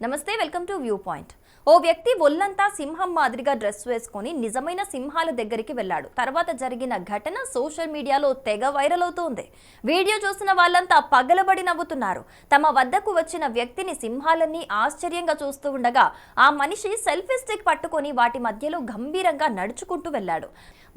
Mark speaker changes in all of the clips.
Speaker 1: నమస్తే welcome to view point ఓ వ్యక్తి ఒళ్ళంతా సింహం మాదిరిగా డ్రెస్ వేసుకొని నిజమైన సింహాల దగ్గరికి వెళ్ళాడు. తర్వాత జరిగిన ఘటన సోషల్ మీడియాలో తెగ వైరల్ అవుతోంది. వీడియో చూసిన వాళ్ళంతా పగలబడి నవ్వుతున్నారు. తమ వద్దకు వచ్చిన వ్యక్తిని సింహాలన్నీ ఆశ్చర్యంగా చూస్తూ ఉండగా ఆ మనిషి సెల్ఫీ స్టిక్ పట్టుకొని వాటి మధ్యలో గంభీరంగా నడుచుకుంటూ వెళ్ళాడు.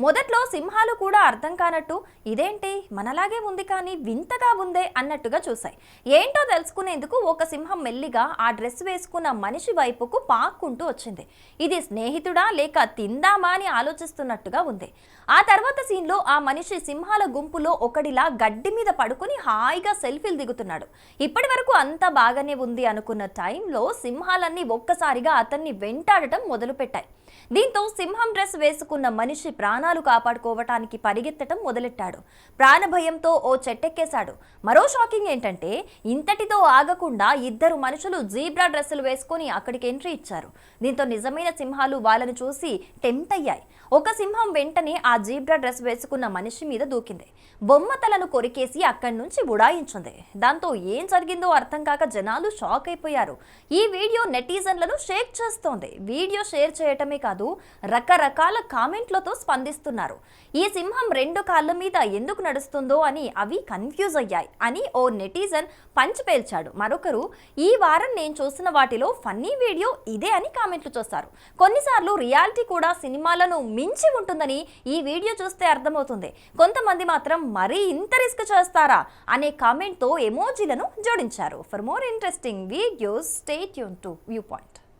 Speaker 1: మొదట్లో సింహాలు కూడా అర్థం కానట్టు ఇదేంటి? మనలాగే ఉంది కానీ వింతగా ఉందే అన్నట్టుగా చూశాయి. ఏంటో తెలుసుకునేందుకు ఒక సింహం మెల్లిగా ఆ డ్రెస్ వేసుకున్న మనిషి వైపుకు పాక్కుంటూ వచ్చింది. ఇది స్నేహితుడా లేక తిందామా అని ఆలోచిస్తున్నట్టుగా ఉంది. ఆ తర్వాత సీన్లో ఆ మనిషి సింహాల గుంపులో ఒకడిలా గడ్డి మీద పడుకుని హాయిగా సెల్ఫీలు దిగుతున్నాడు. ఇప్పటి వరకు అంతా బాగానే ఉంది అనుకున్న టైంలో సింహాలన్నీ ఒక్కసారిగా అతన్ని వెంటాడటం మొదలుపెట్టాయి. దీంతో సింహం డ్రెస్ వేసుకున్న మనిషి ప్రాణాలు కాపాడుకోవటానికి పరిగెత్తడం మొదలెట్టాడు. ప్రాణభయంతో ఓ చెట్టెక్కేశాడు. మరో షాకింగ్ ఏంటంటే ఇంతటితో ఆగకుండా ఇద్దరు మనుషులు జీబ్రా డ్రెస్సులు వేసుకొని అక్కడికి ఎంట్రీ ఇచ్చారు. దీంతో నిజమైన సింహాలు వాళ్ళని చూసి టెంప్ట్ అయ్యాయి. ఒక సింహం వెంటనే ఆ జీబ్రా డ్రెస్ వేసుకున్న మనిషి మీద దూకింది. బొమ్మ తలను కొరికేసి అక్కడి నుంచి ఉడాయించింది. దాంతో ఏం జరిగిందో అర్థం కాక జనాలు షాక్ అయిపోయారు. ఈ వీడియో నెటిజన్లను షేక్ చేస్తోంది. వీడియో షేర్ చేయటమే కాదు రకరకాల కామెంట్లతో స్పందిస్తున్నారు. ఈ సింహం రెండు కాళ్ళ మీద ఎందుకు నడుస్తుందో అని అవి కన్ఫ్యూజ్ అయ్యాయి అని ఓ నెటిజన్ పంచిపేల్చాడు మరొకరు ఈ వారం నేను చూసిన వాటిలో ఫన్నీ వీడియో ఇదే అని కామెంట్లు చూస్తారు. కొన్నిసార్లు రియాలిటీ కూడా సినిమాలను మించి ఉంటుందని ఈ వీడియో చూస్తే అర్థమవుతుంది. కొంతమంది మాత్రం మరీ ఇంత రిస్క్ చేస్తారా? అనే కామెంట్తో ఎమోజీలను జోడించారు. For more interesting videos stay Yoon to view point